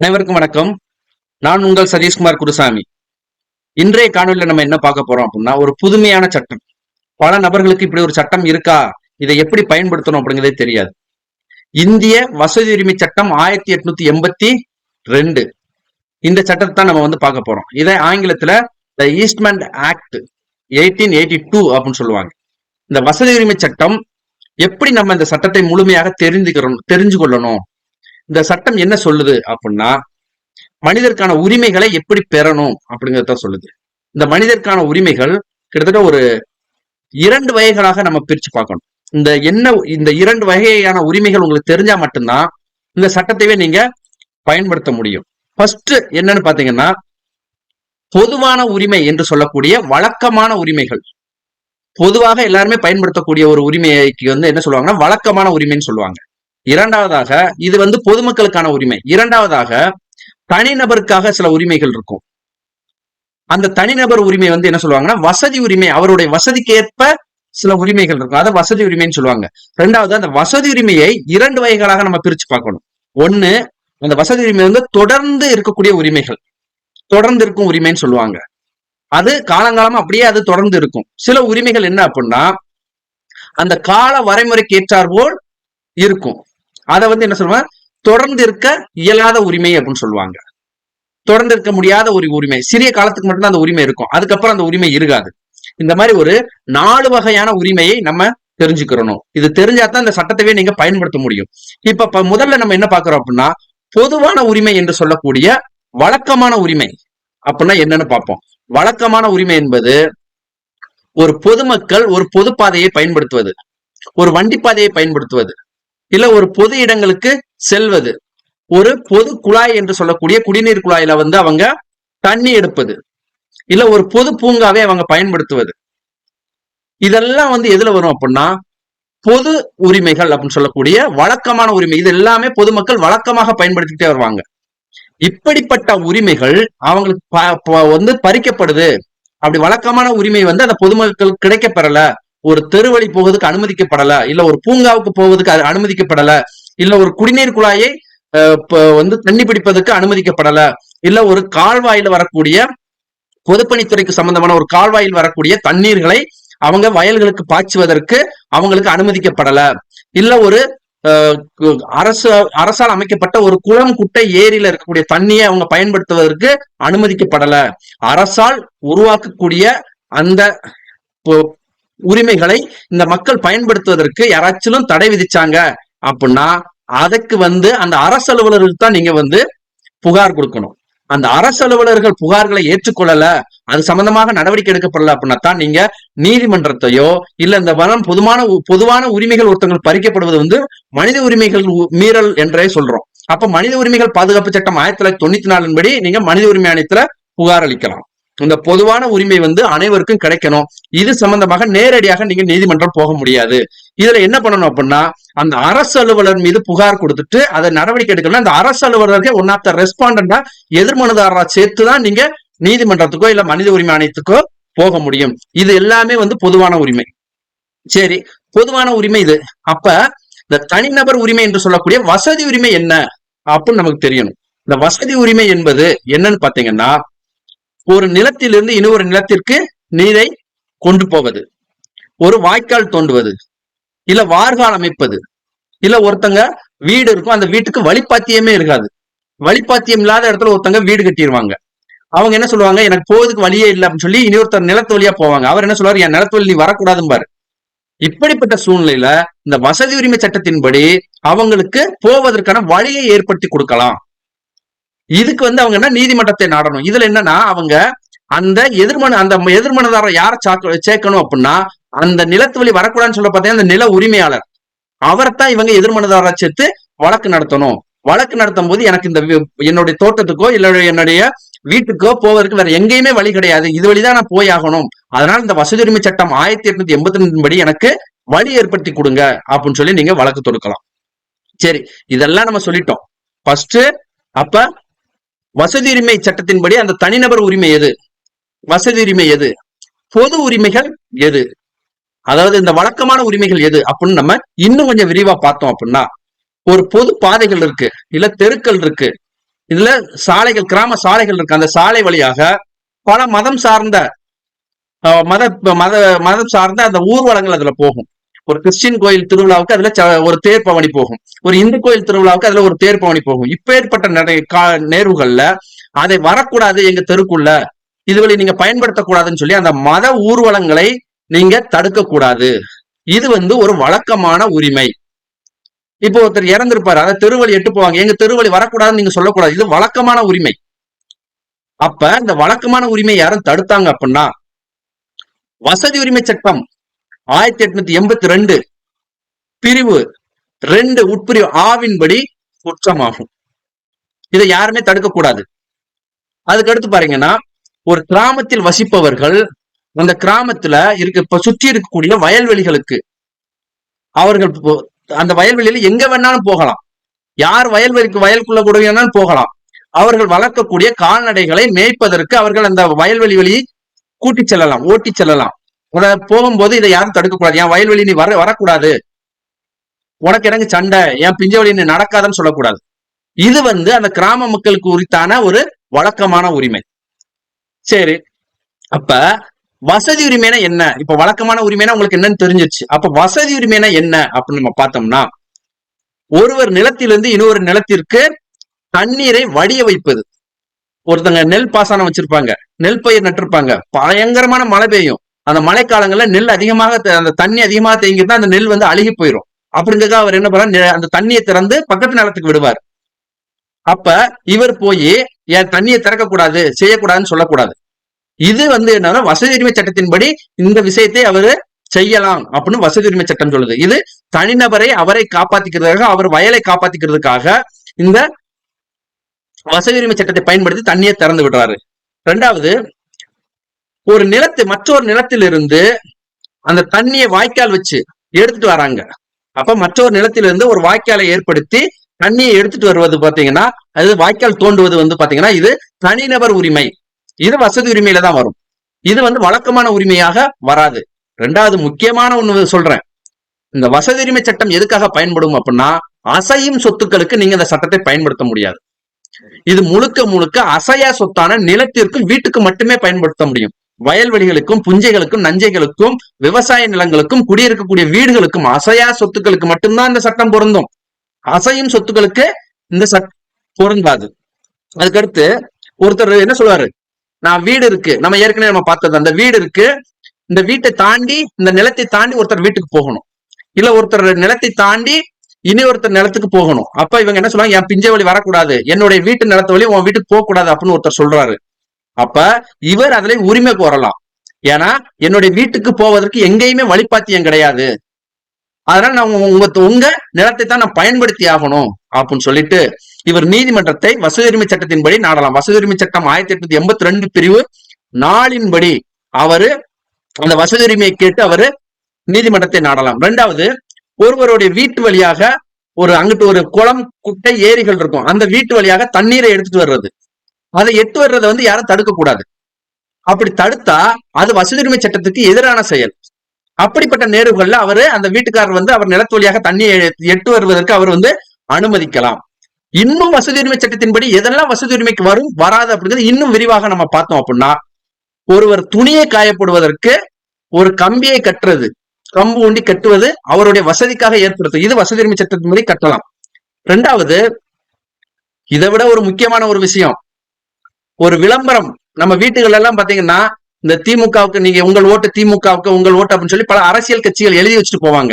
அனைவருக்கும் வணக்கம். நான் உங்கள் சதீஷ்குமார் குருசாமி. இன்றைய காணொலியில் நம்ம என்ன பார்க்க போறோம் அப்படின்னா ஒரு புதுமையான சட்டம். பல நபர்களுக்கு இப்படி ஒரு சட்டம் இருக்கா? இதை எப்படி பயன்படுத்தணும் அப்படிங்கிறதே தெரியாது. இந்திய வசதி உரிமை சட்டம் ஆயிரத்தி எட்நூத்தி எண்பத்தி ரெண்டு. இந்த சட்டத்தை தான் நம்ம வந்து பார்க்க போறோம். இதை ஆங்கிலத்துல the easement act eighteen eighty two அப்படின்னு சொல்லுவாங்க. இந்த வசதி உரிமை சட்டம் எப்படி நம்ம இந்த சட்டத்தை முழுமையாக தெரிஞ்சுக்கிறோம் தெரிஞ்சு கொள்ளணும் இந்த சட்டம் என்ன சொல்லுது அப்படின்னா மனிதருக்கான உரிமைகளை எப்படி பெறணும் அப்படிங்கறத சொல்லுது. இந்த மனிதருக்கான உரிமைகள் கிட்டத்தட்ட ஒரு இரண்டு வகைகளாக நம்ம பிரிச்சு பார்க்கணும். இந்த என்ன இந்த இரண்டு வகையான உரிமைகள் உங்களுக்கு தெரிஞ்சா மட்டும்தான் இந்த சட்டத்தையே நீங்க பயன்படுத்த முடியும். ஃபர்ஸ்ட் என்னன்னு பாத்தீங்கன்னா பொதுவான உரிமை என்று சொல்லக்கூடிய வழக்கமான உரிமைகள். பொதுவாக எல்லாருமே பயன்படுத்தக்கூடிய ஒரு உரிமைக்கு வந்து என்ன சொல்லுவாங்கன்னா வழக்கமான உரிமைன்னு சொல்லுவாங்க. இரண்டாவதாக இது வந்து பொதுமக்களுக்கான உரிமை. இரண்டாவதாக தனிநபருக்காக சில உரிமைகள் இருக்கும். அந்த தனிநபர் உரிமை வந்து என்ன சொல்லுவாங்கன்னா வசதி உரிமை அவருடைய வசதிக்கு ஏற்ப சில உரிமைகள் இருக்கும். அதை வசதி உரிமைன்னு சொல்லுவாங்க. ரெண்டாவது அந்த வசதி உரிமையை இரண்டு வகைகளாக நம்ம பிரிச்சு பார்க்கணும். ஒண்ணு அந்த வசதி உரிமை வந்து தொடர்ந்து இருக்கக்கூடிய உரிமைகள். தொடர்ந்து இருக்கும் உரிமைன்னு சொல்லுவாங்க. அது காலங்காலமா அப்படியே அது தொடர்ந்து இருக்கும். சில உரிமைகள் என்ன அப்படின்னா அந்த கால வரைமுறைக்கு ஏற்றாற்போல் இருக்கும். அதை வந்து என்ன சொல்லுவாங்க? தொடர்ந்து இருக்க இயலாத உரிமை அப்படின்னு சொல்லுவாங்க. தொடர்ந்து இருக்க முடியாத ஒரு உரிமை. சிறிய காலத்துக்கு மட்டும்தான் அந்த உரிமை இருக்கும். அதுக்கப்புறம் அந்த உரிமை இருக்காது. இந்த மாதிரி ஒரு நாலு வகையான உரிமையை நம்ம தெரிஞ்சுக்கிறணும். இது தெரிஞ்சாதான் இந்த சட்டத்தையே நீங்க பயன்படுத்த முடியும். இப்ப இப்ப முதல்ல நம்ம என்ன பாக்குறோம் அப்படின்னா பொதுவான உரிமை என்று சொல்லக்கூடிய வழக்கமான உரிமை அப்படின்னா என்னன்னு பார்ப்போம். வழக்கமான உரிமை என்பது ஒரு பொதுமக்கள் ஒரு பொது பாதையை பயன்படுத்துவது. ஒரு வண்டி பாதையை பயன்படுத்துவது. இல்ல ஒரு பொது இடங்களுக்கு செல்வது. ஒரு பொது குழாய் என்று சொல்லக்கூடிய குடிநீர் குழாயில வந்து அவங்க தண்ணி எடுப்பது. இல்ல ஒரு பொது பூங்காவை அவங்க பயன்படுத்துவது. இதெல்லாம் வந்து எதுல வரும் அப்படின்னா பொது உரிமைகள் அப்படின்னு சொல்லக்கூடிய வழக்கமான உரிமை. இது எல்லாமே பொதுமக்கள் வழக்கமாக பயன்படுத்திக்கிட்டே வருவாங்க. இப்படிப்பட்ட உரிமைகள் அவங்களுக்கு வந்து பறிக்கப்படுது. அப்படி வழக்கமான உரிமை வந்து அந்த பொதுமக்கள் கிடைக்கப்பெறல. ஒரு தெருவழி போவதுக்கு அனுமதிக்கப்படல இல்ல ஒரு பூங்காவுக்கு போவதுக்கு அனுமதிக்கப்படல இல்ல ஒரு குடிநீர் குழாயை வந்து தண்ணி பிடிப்பதற்கு அனுமதிக்கப்படல இல்ல ஒரு கால்வாயில வரக்கூடிய பொதுப்பணித்துறைக்கு சம்பந்தமான ஒரு கால்வாயில் வரக்கூடிய தண்ணீர்களை அவங்க வயல்களுக்கு பாய்ச்சுவதற்கு அவங்களுக்கு அனுமதிக்கப்படல இல்ல ஒரு அரசு அரசால் அமைக்கப்பட்ட ஒரு குளம் குட்டை ஏரியில இருக்கக்கூடிய தண்ணியை அவங்க பயன்படுத்துவதற்கு அனுமதிக்கப்படல அரசால் உருவாக்கக்கூடிய அந்த உரிமைகளை இந்த மக்கள் பயன்படுத்துவதற்கு யாராச்சும் தடை விதிச்சாங்க அப்படின்னா அதுக்கு வந்து அந்த அரசு அலுவலர்களுக்கு தான் நீங்க வந்து புகார் கொடுக்கணும். அந்த அரசு அலுவலர்கள் புகார்களை ஏற்றுக்கொள்ளல அது சம்பந்தமாக நடவடிக்கை எடுக்கப்படல அப்படின்னா தான் நீங்க நீதிமன்றத்தையோ இல்ல இந்த வனம் பொதுவான பொதுவான உரிமைகள் ஒருத்தவங்களுக்கு பறிக்கப்படுவது வந்து மனித உரிமைகள் மீறல் என்றே சொல்றோம். அப்ப மனித உரிமைகள் பாதுகாப்பு சட்டம் ஆயிரத்தி தொள்ளாயிரத்தி தொண்ணூத்தி நாலின்படி நீங்க மனித உரிமை ஆணையத்துல புகார் அளிக்கலாம். இந்த பொதுவான உரிமை வந்து அனைவருக்கும் கிடைக்கணும். இது சம்பந்தமாக நேரடியாக நீங்க நீதிமன்றம் போக முடியாது. இதுல என்ன பண்ணணும் அப்படின்னா அந்த அரசு அலுவலர் மீது புகார் கொடுத்துட்டு அதை நடவடிக்கை எடுக்கணும் அந்த அரசு அலுவலருக்கு ஒன் ஆஃப் த ரெஸ்பாண்டா எதிர்மனுதாரரா சேர்த்து தான் நீங்க நீதிமன்றத்துக்கோ இல்ல மனித உரிமை ஆணையத்துக்கோ போக முடியும். இது எல்லாமே வந்து பொதுவான உரிமை. சரி பொதுவான உரிமை இது. அப்ப இந்த தனிநபர் உரிமை என்று சொல்லக்கூடிய வசதி உரிமை என்ன? அப்படின்னு நமக்கு தெரியணும். இந்த வசதி உரிமை என்பது என்னன்னு பாத்தீங்கன்னா ஒரு நிலத்திலிருந்து இன்னொரு நிலத்திற்கு நீரை கொண்டு போவது. ஒரு வாய்க்கால் தோண்டுவது. இல்ல வார்கால் அமைப்பது. இல்ல ஒருத்தங்க வீடு இருக்கும் அந்த வீட்டுக்கு வழிபாத்தியமே இருக்காது. வழிபாத்தியம் இல்லாத இடத்துல ஒருத்தங்க வீடு கட்டிடுவாங்க அவங்க என்ன சொல்லுவாங்க? எனக்கு போவதுக்கு வழியே இல்லை அப்படின்னு சொல்லி இன்னொருத்தர் நிலத்து வழியா போவாங்க. அவர் என்ன சொல்லுவார்? என் நிலத்து வழி நீ வரக்கூடாதும்பாரு. இப்படிப்பட்ட சூழ்நிலையில இந்த வசதி உரிமை சட்டத்தின்படி அவங்களுக்கு போவதற்கான வழியை ஏற்படுத்தி கொடுக்கலாம். இதுக்கு வந்து அவங்க என்ன நீதிமன்றத்தை நாடணும். இதுல என்னன்னா அவங்க அந்த எதிர்மனு அந்த எதிர்மனதாரர் யார சேர்க்கணும் அப்படின்னா அந்த நிலத்து வழி வரக்கூடாதுன்னு சொல்ல பார்த்தீங்கன்னா அந்த நில உரிமையாளர். அவர்தான் இவங்க எதிர்மனதாரரை சேர்த்து வழக்கு நடத்தணும். வழக்கு நடத்தும் போது எனக்கு இந்த என்னுடைய தோட்டத்துக்கோ இல்ல என்னுடைய வீட்டுக்கோ போவதற்கு வேற எங்கேயுமே வழி கிடையாது. இது வழிதான் நான் போய் ஆகணும். அதனால இந்த வசதி உரிமை சட்டம் ஆயிரத்தி எட்நூத்தி எண்பத்தி ரெண்டு படி எனக்கு வழி ஏற்படுத்தி கொடுங்க அப்படின்னு சொல்லி நீங்க வழக்கு தொடுக்கலாம். சரி இதெல்லாம் நம்ம சொல்லிட்டோம். ஃபர்ஸ்ட் அப்ப வசதி உரிமை சட்டத்தின்படி அந்த தனிநபர் உரிமை எது? வசதி உரிமை எது? பொது உரிமைகள் எது? அதாவது இந்த வழக்கமான உரிமைகள் எது? அப்படின்னு நம்ம இன்னும் கொஞ்சம் விரிவா பார்த்தோம் அப்படின்னா ஒரு பொது பாதைகள் இருக்கு இல்ல தெருக்கள் இருக்கு இதுல சாலைகள் கிராம சாலைகள் இருக்கு. அந்த சாலை வழியாக பல மதம் சார்ந்த மத மத மதம் சார்ந்த அந்த ஊர்வலங்கள் அதுல போகும். ஒரு கிறிஸ்டின் கோயில் திருவிழாவுக்கு அதுல ஒரு தேர் பவனி போகும். ஒரு இந்து கோயில் திருவிழாவுக்கு அதுல ஒரு தேர் பவனி போகும். இப்பேற்பட்ட நடை நேர்வுகள்ல அதை வரக்கூடாது எங்க தெருக்குள்ள. இதுவரை நீங்க பயன்படுத்தக்கூடாதுன்னு சொல்லி அந்த மத ஊர்வலங்களை நீங்க தடுக்க கூடாது இது வந்து ஒரு வழக்கமான உரிமை. இப்போ ஒருத்தர் இறந்திருப்பாரு. அதை தெருவழி எட்டு போவாங்க. எங்க தெருவழி வரக்கூடாதுன்னு நீங்க சொல்லக்கூடாது. இது வழக்கமான உரிமை. அப்ப இந்த வழக்கமான உரிமை யாரும் தடுத்தாங்க அப்படின்னா வசதி உரிமை சட்டம் ஆயிரத்தி எட்நூத்தி எண்பத்தி ரெண்டு பிரிவு ரெண்டு உட்பிரிவு ஆவின்படி குற்றமாகும் இதை யாருமே தடுக்கக்கூடாது. அதுக்கடுத்து பாருங்கன்னா ஒரு கிராமத்தில் வசிப்பவர்கள் அந்த கிராமத்துல இருக்க இப்ப சுற்றி இருக்கக்கூடிய வயல்வெளிகளுக்கு அவர்கள் அந்த வயல்வெளியில எங்க வேணாலும் போகலாம். யார் வயல்வெளிக்கு வயலுக்குள்ள கூட வேணாலும் போகலாம். அவர்கள் வளர்க்கக்கூடிய கால்நடைகளை மேய்ப்பதற்கு அவர்கள் அந்த வயல்வெளி வழி கூட்டி செல்லலாம் ஓட்டிச் செல்லலாம். அத போகும்போது இதை யாரும் தடுக்கக்கூடாது. என் வயல்வெளி நீ வர வரக்கூடாது. உனக்கு எனக்கு சண்டை. என் பிஞ்ச வழி நீ நடக்காதன்னு சொல்லக்கூடாது. இது வந்து அந்த கிராம மக்களுக்கு உரித்தான ஒரு வழக்கமான உரிமை. சரி. அப்ப வசதி உரிமைனா என்ன? இப்ப வழக்கமான உரிமைனா உங்களுக்கு என்னன்னு தெரிஞ்சிருச்சு. அப்ப வசதி உரிமைனா என்ன அப்படின்னு நம்ம பார்த்தோம்னா ஒருவர் நிலத்திலிருந்து இன்னொரு நிலத்திற்கு தண்ணீரை வடிய வைப்பது. ஒருத்தங்க நெல் பாசனம் வச்சிருப்பாங்க. நெல் பயிர் நட்டிருப்பாங்க. பயங்கரமான மழை பெய்யும். அந்த மழைக்காலங்கள்ல நெல் அதிகமாக அந்த தண்ணி அதிகமாக தேங்கிருந்தா அந்த நெல் வந்து அழுகி போயிடும் அப்படிங்கிறத அவர் என்ன பண்ணார் அந்த தண்ணியை திறந்து பக்கத்து நிலத்துக்கு விடுவார். அப்ப இவர் போய் என் தண்ணியை திறக்க கூடாது செய்யக்கூடாதுன்னு சொல்லக்கூடாது. இது வந்து என்னன்னா வசதி உரிமை சட்டத்தின்படி இந்த விஷயத்தை அவரு செய்யலாம் அப்படின்னு வசதி உரிமை சட்டம் சொல்லுது. இது தனிநபரை அவரை காப்பாத்திக்கிறதுக்காக அவர் வயலை காப்பாத்திக்கிறதுக்காக இந்த வசதி உரிமை சட்டத்தை பயன்படுத்தி தண்ணியை திறந்து விடுறாரு. ரெண்டாவது ஒரு நிலத்து மற்றொரு நிலத்திலிருந்து அந்த தண்ணியை வாய்க்கால் வச்சு எடுத்துட்டு வராங்க. அப்ப மற்றொரு நிலத்திலிருந்து ஒரு வாய்க்காலை ஏற்படுத்தி தண்ணியை எடுத்துட்டு வருவது பாத்தீங்கன்னா அது வாய்க்கால் தோண்டுவது வந்து பாத்தீங்கன்னா இது தனிநபர் உரிமை. இது வசதி உரிமையில தான் வரும். இது வந்து வழக்கமான உரிமையாக வராது. ரெண்டாவது முக்கியமான ஒண்ணு சொல்றேன். இந்த வசதி உரிமை சட்டம் எதுக்காக பயன்படும் அப்படின்னா அசையும் சொத்துக்களுக்கு நீங்க இந்த சட்டத்தை பயன்படுத்த முடியாது. இது முழுக்க முழுக்க அசையா சொத்தான நிலத்திற்கும் வீட்டுக்கு மட்டுமே பயன்படுத்த முடியும். வயல்வெளிகளுக்கும் புஞ்சைகளுக்கும் நஞ்சைகளுக்கும் விவசாய நிலங்களுக்கும் குடியிருக்கக்கூடிய வீடுகளுக்கும் அசையா சொத்துக்களுக்கு மட்டும்தான் இந்த சட்டம் பொருந்தும். அசையும் சொத்துக்களுக்கு இந்த சட் பொருந்தாது. அதுக்கடுத்து ஒருத்தர் என்ன சொல்லுவாரு? நான் வீடு இருக்கு. நம்ம ஏற்கனவே நம்ம பார்த்தது. அந்த வீடு இருக்கு. இந்த வீட்டை தாண்டி இந்த நிலத்தை தாண்டி ஒருத்தர் வீட்டுக்கு போகணும். இல்ல ஒருத்தர் நிலத்தை தாண்டி இனி ஒருத்தர் நிலத்துக்கு போகணும். அப்ப இவங்க என்ன சொல்லுவாங்க? என் பிஞ்சை வழி வரக்கூடாது. என்னுடைய வீட்டு நிலத்த வழி உன் வீட்டுக்கு போக கூடாது அப்படின்னு ஒருத்தர் சொல்றாரு. அப்ப இவர் அதுல உரிமை கோரலாம். ஏன்னா என்னுடைய வீட்டுக்கு போவதற்கு எங்கேயுமே வழிபாத்தியம் கிடையாது. அதனால நான் உங்க- உங்க நிலத்தை தான் நான் பயன்படுத்தி ஆகணும் அப்படின்னு சொல்லிட்டு இவர் நீதிமன்றத்தை வசதி சட்டத்தின்படி நாடலாம். வசதி உரிமை சட்டம் ஆயிரத்தி எட்நூத்தி எண்பத்தி ரெண்டு பிரிவு நாளின்படி அவரு அந்த வசதியுரிமையை கேட்டு அவரு நீதிமன்றத்தை நாடலாம். ரெண்டாவது ஒருவருடைய வீட்டு வழியாக ஒரு அங்கிட்டு ஒரு குளம் குட்டை ஏரிகள் இருக்கும். அந்த வீட்டு வழியாக தண்ணீரை எடுத்துட்டு வர்றது. அதை எட்டு வர்றதை வந்து யாரும் தடுக்க கூடாது அப்படி தடுத்தா அது வசதி உரிமை சட்டத்துக்கு எதிரான செயல். அப்படிப்பட்ட நேர்வுகள்ல அவரு அந்த வீட்டுக்காரர் வந்து அவர் நிலத்து வழியாக தண்ணியை எட்டு வருவதற்கு அவர் வந்து அனுமதிக்கலாம். இன்னும் வசதி உரிமை சட்டத்தின்படி எதெல்லாம் வசதி உரிமைக்கு வரும் வராது அப்படிங்கிறது இன்னும் விரிவாக நம்ம பார்த்தோம் அப்படின்னா ஒருவர் துணியை காயப்படுவதற்கு ஒரு கம்பியை கட்டுறது கம்பு ஊண்டி கட்டுவது அவருடைய வசதிக்காக ஏற்படுத்தும். இது வசதி உரிமை சட்டத்தின்படி கட்டலாம். ரெண்டாவது இதை விட ஒரு முக்கியமான ஒரு விஷயம். ஒரு விளம்பரம். நம்ம வீட்டுகள் எல்லாம் பாத்தீங்கன்னா இந்த திமுகவுக்கு நீங்க உங்கள் ஓட்டு திமுகவுக்கு உங்கள் ஓட்டு அப்படின்னு சொல்லி பல அரசியல் கட்சிகள் எழுதி வச்சுட்டு போவாங்க.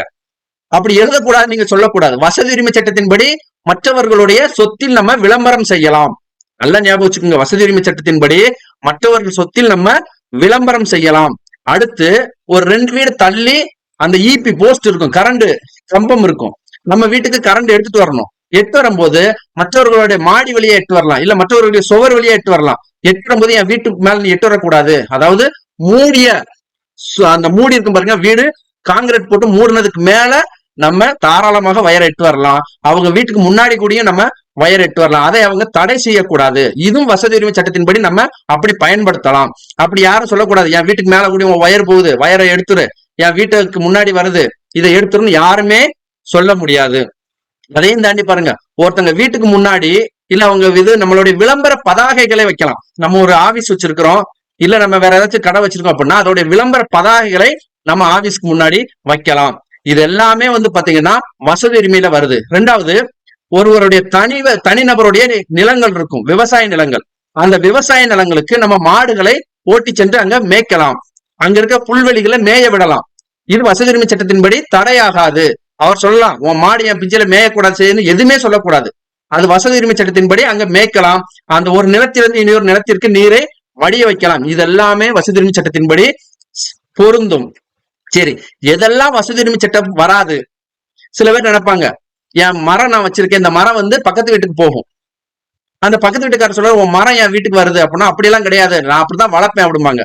அப்படி எழுதக்கூடாது நீங்க சொல்லக்கூடாது. வசதி உரிமை சட்டத்தின்படி மற்றவர்களுடைய சொத்தில் நம்ம விளம்பரம் செய்யலாம். நல்லா ஞாபகம் வச்சுக்கோங்க. வசதி உரிமை சட்டத்தின்படி மற்றவர்கள் சொத்தில் நம்ம விளம்பரம் செய்யலாம். அடுத்து ஒரு ரெண்டு வீடு தள்ளி அந்த இபி போஸ்ட் இருக்கும். கரண்ட் கம்பம் இருக்கும். நம்ம வீட்டுக்கு கரண்ட் எடுத்துட்டு வரணும். எட்டு வரும்போது மற்றவர்களுடைய மாடி வழியா எட்டு வரலாம். இல்ல மற்றவர்களுடைய சுவர் வழியா எட்டு வரலாம். எட்டு வரும்போது என் வீட்டுக்கு மேல நீ எட்டு வரக்கூடாது. அதாவது மூடிய சு- அந்த மூடி இருக்கும் பாருங்க வீடு காங்கிரீட் போட்டு மூடினதுக்கு மேல நம்ம தாராளமாக வயர் எட்டு வரலாம். அவங்க வீட்டுக்கு முன்னாடி கூடயும் நம்ம வயர் எட்டு வரலாம். அதை அவங்க தடை செய்யக்கூடாது. இதுவும் வசதி உரிமை சட்டத்தின்படி நம்ம அப்படி பயன்படுத்தலாம். அப்படி யாரும் சொல்லக்கூடாது. என் வீட்டுக்கு மேல கூடிய வயர் போகுது. வயரை எடுத்துரு. என் வீட்டுக்கு முன்னாடி வருது. இதை எடுத்துருன்னு யாருமே சொல்ல முடியாது. அதையும் தாண்டி பாருங்க ஒருத்தங்க வீட்டுக்கு முன்னாடி இல்ல அவங்க இது நம்மளுடைய விளம்பர பதாகைகளை வைக்கலாம். நம்ம ஒரு ஆபீஸ் வச்சிருக்கிறோம் இல்ல நம்ம வேற ஏதாச்சும் கடை வச்சிருக்கோம் அப்படின்னா அதோட விளம்பர பதாகைகளை நம்ம ஆபீஸ்க்கு முன்னாடி வைக்கலாம். இது எல்லாமே வந்து பாத்தீங்கன்னா வசதி உரிமையில வருது. ரெண்டாவது ஒருவருடைய தனி தனிநபருடைய நிலங்கள் இருக்கும் விவசாய நிலங்கள். அந்த விவசாய நிலங்களுக்கு நம்ம மாடுகளை ஓட்டி சென்று அங்க மேய்க்கலாம். அங்க இருக்க புல்வெளிகளை மேய விடலாம். இது வசதி உரிமை சட்டத்தின்படி தடையாகாது. அவர் சொல்லலாம் உன் மாடு என் பிஞ்சில மேயக்கூடாது எதுவுமே சொல்லக்கூடாது. அது வசதி உரிமை சட்டத்தின்படி அங்க மேய்க்கலாம். அந்த ஒரு நிலத்திலிருந்து இன்னொரு நிலத்திற்கு நீரை வடிய வைக்கலாம். இதெல்லாமே வசதி உரிமை சட்டத்தின்படி பொருந்தும். சரி எதெல்லாம் வசதி உரிமை சட்டம் வராது? சில பேர் நினைப்பாங்க என் மரம் நான் வச்சிருக்கேன். இந்த மரம் வந்து பக்கத்து வீட்டுக்கு போகும். அந்த பக்கத்து வீட்டுக்காரர் சொல்ற உன் மரம் என் வீட்டுக்கு வருது. அப்படின்னா அப்படியெல்லாம் கிடையாது. நான் அப்படிதான் வளர்ப்பேன். அப்படிம்பாங்க.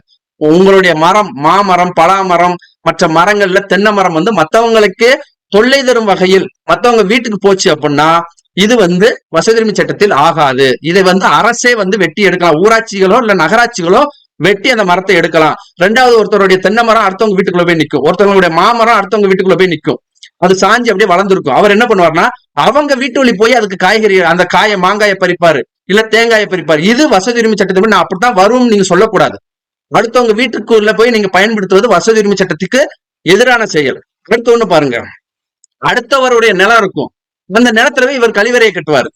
உங்களுடைய மரம் மாமரம் பலாமரம் மற்ற மரங்கள்ல தென்னை மரம் வந்து மத்தவங்களுக்கு தொல்லை தரும் வகையில் மத்தவங்க வீட்டுக்கு போச்சு அப்படின்னா இது வந்து வசதிரிமை சட்டத்தில் ஆகாது. இதை வந்து அரசே வந்து வெட்டி எடுக்கலாம். ஊராட்சிகளோ இல்ல நகராட்சிகளோ வெட்டி அந்த மரத்தை எடுக்கலாம். ரெண்டாவது ஒருத்தருடைய தென்னை மரம் அடுத்தவங்க வீட்டுக்குள்ள போய் நிற்கும் ஒருத்தவங்களுடைய மாமரம் அடுத்தவங்க வீட்டுக்குள்ள போய் நிற்கும் அது சாஞ்சி அப்படியே வளர்ந்துருக்கும். அவர் என்ன பண்ணுவார்னா அவங்க வீட்டு வழி போய் அதுக்கு காய்கறி அந்த காயை மாங்காயை பறிப்பாரு. இல்ல தேங்காயை பறிப்பாரு. இது வசதி உரிமை சட்டத்தை நான் அப்படித்தான் வரும் நீங்க சொல்லக்கூடாது. அடுத்தவங்க வீட்டுக்குள்ள போய் நீங்க பயன்படுத்துவது வசதி உரிமை சட்டத்துக்கு எதிரான செயல். அடுத்து ஒண்ணு பாருங்க. அடுத்தவருடைய நிலம் இருக்கும். அந்த நிலத்துல போய் இவர் கழிவறையை கட்டுவாரு.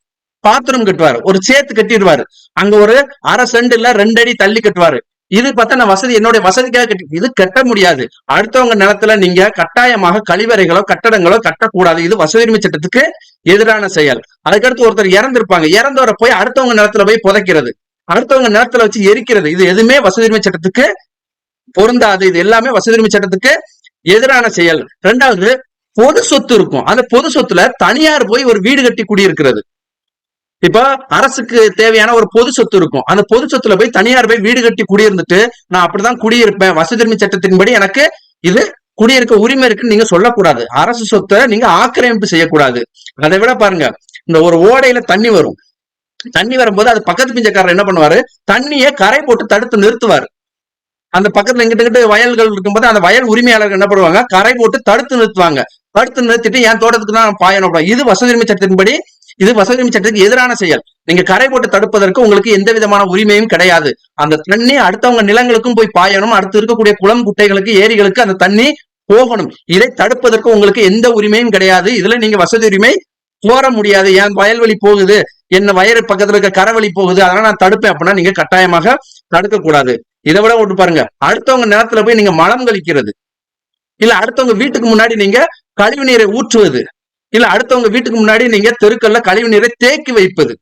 பாத்ரூம் கட்டுவாரு. ஒரு சேத்து கட்டிடுவாரு. அங்க ஒரு அரை செண்டு இல்ல ரெண்டு அடி தள்ளி கட்டுவாரு. இது பார்த்தா நான் வசதி என்னுடைய வசதிக்காக கட்டி இது கட்ட முடியாது. அடுத்தவங்க நிலத்துல நீங்க கட்டாயமாக கழிவறைகளோ கட்டடங்களோ கட்டக்கூடாது. இது வசதி உரிமை சட்டத்துக்கு எதிரான செயல். அதுக்கடுத்து ஒருத்தர் இறந்திருப்பாங்க. இறந்தவரை போய் அடுத்தவங்க நிலத்துல போய் புதைக்கிறது. அடுத்தவங்க நிலத்துல வச்சு எரிக்கிறது. இது எதுவுமே வசதி உரிமை சட்டத்துக்கு பொருந்தாது. இது எல்லாமே வசதி உரிமை சட்டத்துக்கு எதிரான செயல். ரெண்டாவது பொது சொத்து இருக்கும். அந்த பொது சொத்துல தனியார் போய் ஒரு வீடு கட்டி குடியிருக்கிறது. இப்ப அரசுக்கு தேவையான ஒரு பொது சொத்து இருக்கும். அந்த பொது சொத்துல போய் தனியார் போய் வீடு கட்டி குடியிருந்துட்டு நான் அப்படிதான் குடியிருப்பேன். வசதிமை சட்டத்தின்படி எனக்கு இது குடியிருக்க உரிமை இருக்குன்னு நீங்க சொல்லக்கூடாது. அரசு சொத்தை நீங்க ஆக்கிரமிப்பு செய்யக்கூடாது. அதை விட பாருங்க இந்த ஒரு ஓடையில தண்ணி வரும். தண்ணி வரும்போது அது பக்கத்து பிஞ்சக்காரர் என்ன பண்ணுவாரு? தண்ணியை கரை போட்டு தடுத்து நிறுத்துவாரு. அந்த பக்கத்துல இங்கிட்ட கிட்ட வயல்கள் இருக்கும்போது அந்த வயல் உரிமையாளர்கள் என்ன பண்ணுவாங்க? கரை போட்டு தடுத்து நிறுத்துவாங்க. தடுத்து நிறுத்திட்டு என் தோட்டத்துக்கு தான் பாயணும் இது வசதி உரிமை சட்டத்தின்படி இது வசதி உரிமை சட்டத்துக்கு எதிரான செயல். நீங்க கரை போட்டு தடுப்பதற்கு உங்களுக்கு எந்த விதமான உரிமையும் கிடையாது. அந்த தண்ணி அடுத்தவங்க நிலங்களுக்கும் போய் பாயணும். அடுத்து இருக்கக்கூடிய குளம் குட்டைகளுக்கு ஏரிகளுக்கு அந்த தண்ணி போகணும். இதை தடுப்பதற்கு உங்களுக்கு எந்த உரிமையும் கிடையாது. இதுல நீங்க வசதி உரிமை கோர முடியாது. என் வயல்வெளி போகுது? என்ன வயறு பக்கத்துல இருக்க கரவழி போகுது? அதனால நான் தடுப்பேன் அப்படின்னா நீங்க கட்டாயமாக தடுக்க கூடாது இதை விட விட்டு பாருங்க. அடுத்தவங்க நிலத்துல போய் நீங்க மலம் கழிக்கிறது. இல்ல அடுத்தவங்க வீட்டுக்கு முன்னாடி நீங்க கழிவு நீரை ஊற்றுவது. இல்ல அடுத்தவங்க வீட்டுக்கு முன்னாடி நீங்க தெருக்கல்ல கழிவு நீரை தேக்கி வைப்பது.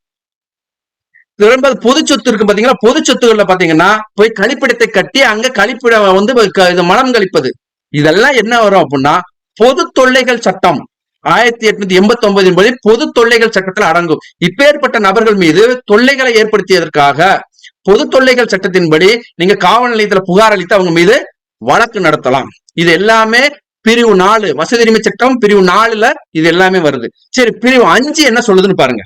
திரும்ப பொது சொத்து இருக்கு பாத்தீங்கன்னா பொது சொத்துக்கள்ல பாத்தீங்கன்னா போய் கழிப்பிடத்தை கட்டி அங்க கழிப்பிட வந்து மலம் கழிப்பது. இதெல்லாம் என்ன வரும் அப்படின்னா பொது தொல்லைகள் சட்டம். ஆயிரத்தி எட்நூத்தி எண்பத்தி ஒன்பதின் படி பொது தொல்லைகள் சட்டத்தில் அடங்கும். இப்பேற்பட்ட நபர்கள் மீது தொல்லைகளை ஏற்படுத்தியதற்காக பொது தொல்லைகள் சட்டத்தின்படி நீங்க காவல் நிலையத்துல புகார் அளித்து அவங்க மீது வழக்கு நடத்தலாம். இது எல்லாமே பிரிவு நாலு வசதி உரிமை சட்டம் பிரிவு நாலுல இது எல்லாமே வருது. சரி பிரிவு அஞ்சு என்ன சொல்லுதுன்னு பாருங்க.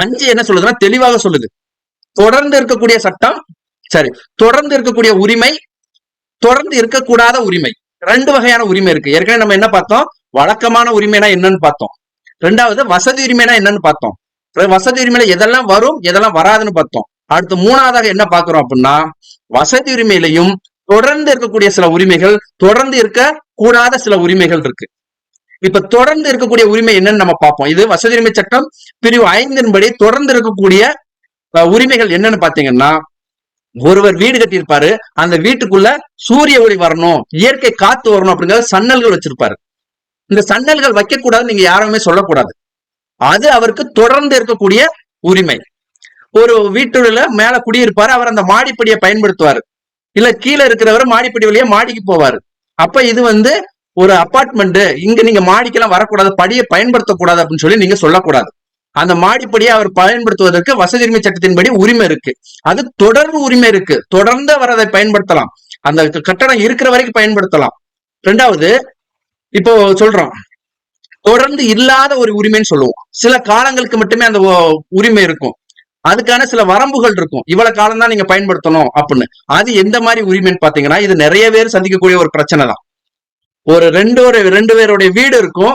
அஞ்சு என்ன சொல்லுதுன்னா தெளிவாக சொல்லுது. தொடர்ந்து இருக்கக்கூடிய சட்டம் சரி தொடர்ந்து இருக்கக்கூடிய உரிமை தொடர்ந்து இருக்கக்கூடாத உரிமை. ரெண்டு வகையான உரிமை இருக்கு. ஏற்கனவே நம்ம என்ன பார்த்தோம்? வழக்கமான உரிமைனா என்னன்னு பார்த்தோம். ரெண்டாவது வசதி உரிமைனா என்னன்னு பார்த்தோம். வசதி உரிமையில எதெல்லாம் வரும் எதெல்லாம் வராதுன்னு பார்த்தோம். அடுத்து மூணாவதாக என்ன பாக்குறோம் அப்படின்னா வசதி உரிமையிலையும் தொடர்ந்து இருக்கக்கூடிய சில உரிமைகள் தொடர்ந்து இருக்க கூடாத சில உரிமைகள் இருக்கு. இப்ப தொடர்ந்து இருக்கக்கூடிய உரிமை என்னன்னு நம்ம பார்ப்போம். இது வசதி உரிமை சட்டம் பிரிவு ஐந்தின்படி தொடர்ந்து இருக்கக்கூடிய உரிமைகள் என்னன்னு பாத்தீங்கன்னா ஒருவர் வீடு கட்டியிருப்பாரு அந்த வீட்டுக்குள்ள சூரிய ஒளி வரணும் இயற்கை காத்து வரணும் அப்படிங்கிற சன்னல்கள் வச்சிருப்பாரு. இந்த சன்னல்கள் வைக்கக்கூடாது நீங்க யாருமே சொல்லக்கூடாது. அது அவருக்கு தொடர்ந்து இருக்கக்கூடிய உரிமை. ஒரு வீட்டுல மேல குடியிருப்பாரு. அவர் அந்த மாடிப்படியை பயன்படுத்துவாரு. இல்ல கீழே இருக்கிறவர் மாடிப்படி வழியா மாடிக்கு போவாரு. அப்ப இது வந்து ஒரு அப்பார்ட்மெண்ட். இங்க நீங்க மாடிக்கெல்லாம் வரக்கூடாது படியை பயன்படுத்தக்கூடாது அப்படின்னு சொல்லி நீங்க சொல்லக்கூடாது. அந்த மாடிப்படியை அவர் பயன்படுத்துவதற்கு வசதி உரிமை சட்டத்தின்படி உரிமை இருக்கு. அது தொடர்பு உரிமை இருக்கு. தொடர்ந்து அவர் அதை பயன்படுத்தலாம். அந்த கட்டடம் இருக்கிற வரைக்கும் பயன்படுத்தலாம். ரெண்டாவது இப்போ சொல்றோம். தொடர்ந்து இல்லாத ஒரு உரிமைன்னு சொல்லுவோம். சில காலங்களுக்கு மட்டுமே அந்த உரிமை இருக்கும். அதுக்கான சில வரம்புகள் இருக்கும். இவ்வளவு காலம் தான் நீங்க பயன்படுத்தணும் அப்படின்னு. அது எந்த மாதிரி உரிமைன்னு பாத்தீங்கன்னா இது நிறைய பேர் சந்திக்கக்கூடிய ஒரு பிரச்சனை தான். ஒரு ரெண்டு ஒரு ரெண்டு பேருடைய வீடு இருக்கும்.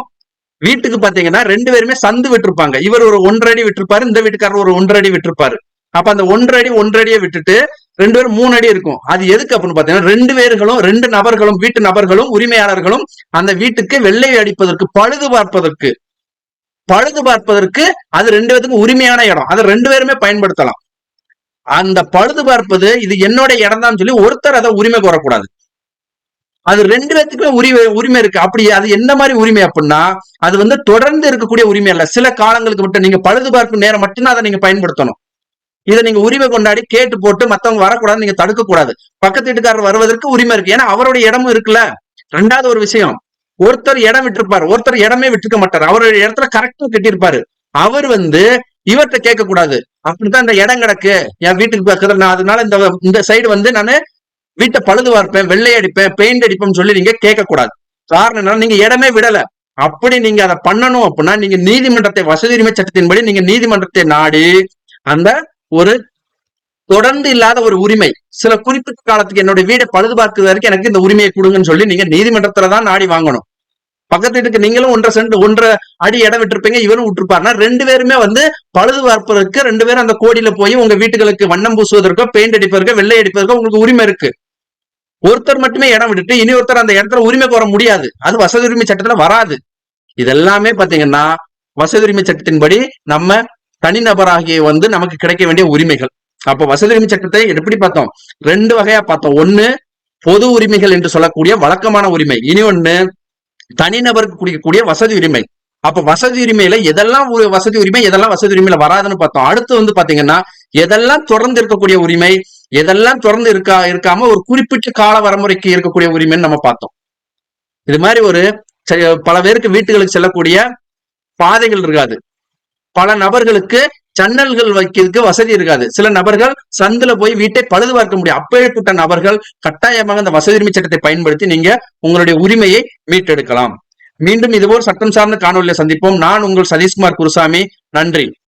வீட்டுக்கு பாத்தீங்கன்னா ரெண்டு பேருமே சந்து விட்டுருப்பாங்க. இவர் ஒரு ஒன்றடி அடி விட்டுருப்பாரு இந்த வீட்டுக்காரர் ஒரு ஒன்றடி விட்டுருப்பாரு. அப்ப அந்த ஒன்றடி அடி விட்டுட்டு ரெண்டு பேரும் மூணு அடி இருக்கும். அது எதுக்கு அப்படின்னு பாத்தீங்கன்னா ரெண்டு பேர்களும் ரெண்டு நபர்களும் வீட்டு நபர்களும் உரிமையாளர்களும் அந்த வீட்டுக்கு வெள்ளை அடிப்பதற்கு பழுது பார்ப்பதற்கு பழுது பார்ப்பதற்கு அது ரெண்டு பேத்துக்கும் உரிமையான இடம். அதை ரெண்டு பேருமே பயன்படுத்தலாம். அந்த பழுது பார்ப்பது இது என்னோட இடம் தான் சொல்லி ஒருத்தர் அதை உரிமை கோரக்கூடாது. அது ரெண்டு பேத்துக்குமே உரிமை உரிமை இருக்கு. அப்படி அது என்ன மாதிரி உரிமை அப்படின்னா அது வந்து தொடர்ந்து இருக்கக்கூடிய உரிமை அல்ல. சில காலங்களுக்கு மட்டும் நீங்க பழுது பார்க்கும் நேரம் மட்டும்தான் அதை நீங்க பயன்படுத்தணும். இதை நீங்க உரிமை கொண்டாடி கேட்டு போட்டு மத்தவங்க வரக்கூடாது நீங்க தடுக்க கூடாது பக்கத்து வீட்டுக்காரர் வருவதற்கு உரிமை இருக்கு. ஏன்னா அவருடைய இடமும் இருக்குல்ல. ரெண்டாவது ஒரு விஷயம். ஒருத்தர் இடம் விட்டுருப்பாரு. ஒருத்தர் இடமே விட்டுருக்க மாட்டார். அவருடைய இடத்துல கரெக்டா கட்டியிருப்பாரு. அவர் வந்து இவர்கிட்ட கேட்க கூடாது அப்படித்தான் இந்த இடம் கிடக்கு. என் வீட்டுக்கு பக்கத்துல நான் அதனால இந்த இந்த சைடு வந்து நானு வீட்டை பழுது பார்ப்பேன் வெள்ளை அடிப்பேன் பெயிண்ட் அடிப்பேன்னு சொல்லி நீங்க கேட்க கூடாது காரணம் என்னன்னா நீங்க இடமே விடல. அப்படி நீங்க அதை பண்ணணும் அப்படின்னா நீங்க நீதிமன்றத்தை வசதி உரிமை சட்டத்தின்படி நீங்க நீதிமன்றத்தை நாடி அந்த ஒரு தொடர்ந்து இல்லாத ஒரு உரிமை. சில குறிப்பிட்ட காலத்துக்கு என்னோட வீடை பழுது பார்க்கிறது வரைக்கும் எனக்கு இந்த உரிமையை கொடுங்கன்னு சொல்லி நீங்க நீதிமன்றத்துல தான் நாடி வாங்கணும். பக்கத்து வீட்டுக்கு நீங்களும் ஒன்றரை சென்ட் ஒன்றரை அடி இடம் விட்டுருப்பீங்க இவரும் விட்டுருப்பாருன்னா ரெண்டு பேருமே வந்து பழுது பார்ப்பதற்கு ரெண்டு பேரும் அந்த கோடியில போய் உங்க வீட்டுகளுக்கு வண்ணம் பூசுவதற்கோ பெயிண்ட் அடிப்பதற்கோ வெள்ளை அடிப்பதற்கோ உங்களுக்கு உரிமை இருக்கு. ஒருத்தர் மட்டுமே இடம் விட்டுட்டு இனி ஒருத்தர் அந்த இடத்துல உரிமை கோர முடியாது. அது வசதி உரிமை சட்டத்துல வராது. இதெல்லாமே பாத்தீங்கன்னா வசதி உரிமை சட்டத்தின்படி நம்ம தனிநபராகிய வந்து நமக்கு கிடைக்க வேண்டிய உரிமைகள். அப்ப வசதி உரிமை சட்டத்தை எப்படி பார்த்தோம்? ரெண்டு வகையா பார்த்தோம். ஒண்ணு பொது உரிமைகள் என்று சொல்லக்கூடிய வழக்கமான உரிமை. இனி ஒண்ணு தனிநபருக்கு குடிக்கக்கூடிய வசதி உரிமை. அப்ப வசதி உரிமையில எதெல்லாம் ஒரு வசதி உரிமை எதெல்லாம் வசதி உரிமையில வராதுன்னு பார்த்தோம். அடுத்து வந்து பாத்தீங்கன்னா எதெல்லாம் தொடர்ந்து இருக்கக்கூடிய உரிமை எதெல்லாம் தொடர்ந்து இருக்கா இருக்காம ஒரு குறிப்பிட்ட கால வரமுறைக்கு இருக்கக்கூடிய உரிமைன்னு நம்ம பார்த்தோம். இது மாதிரி ஒரு ச- பல பேருக்கு வீட்டுகளுக்கு செல்லக்கூடிய பாதைகள் இருக்காது. பல நபர்களுக்கு ஜன்னல்கள் வைக்கிறதுக்கு வசதி இருக்காது. சில நபர்கள் சந்துல போய் வீட்டை பழுது பார்க்க முடியும். அப்பேற்பட்ட நபர்கள் கட்டாயமாக அந்த வசதி உரிமை சட்டத்தை பயன்படுத்தி நீங்க உங்களுடைய உரிமையை மீட்டெடுக்கலாம். மீண்டும் இதுபோல் சட்டம் சார்ந்த காணொலியை சந்திப்போம். நான் உங்கள் சதீஷ்குமார் குருசாமி. நன்றி.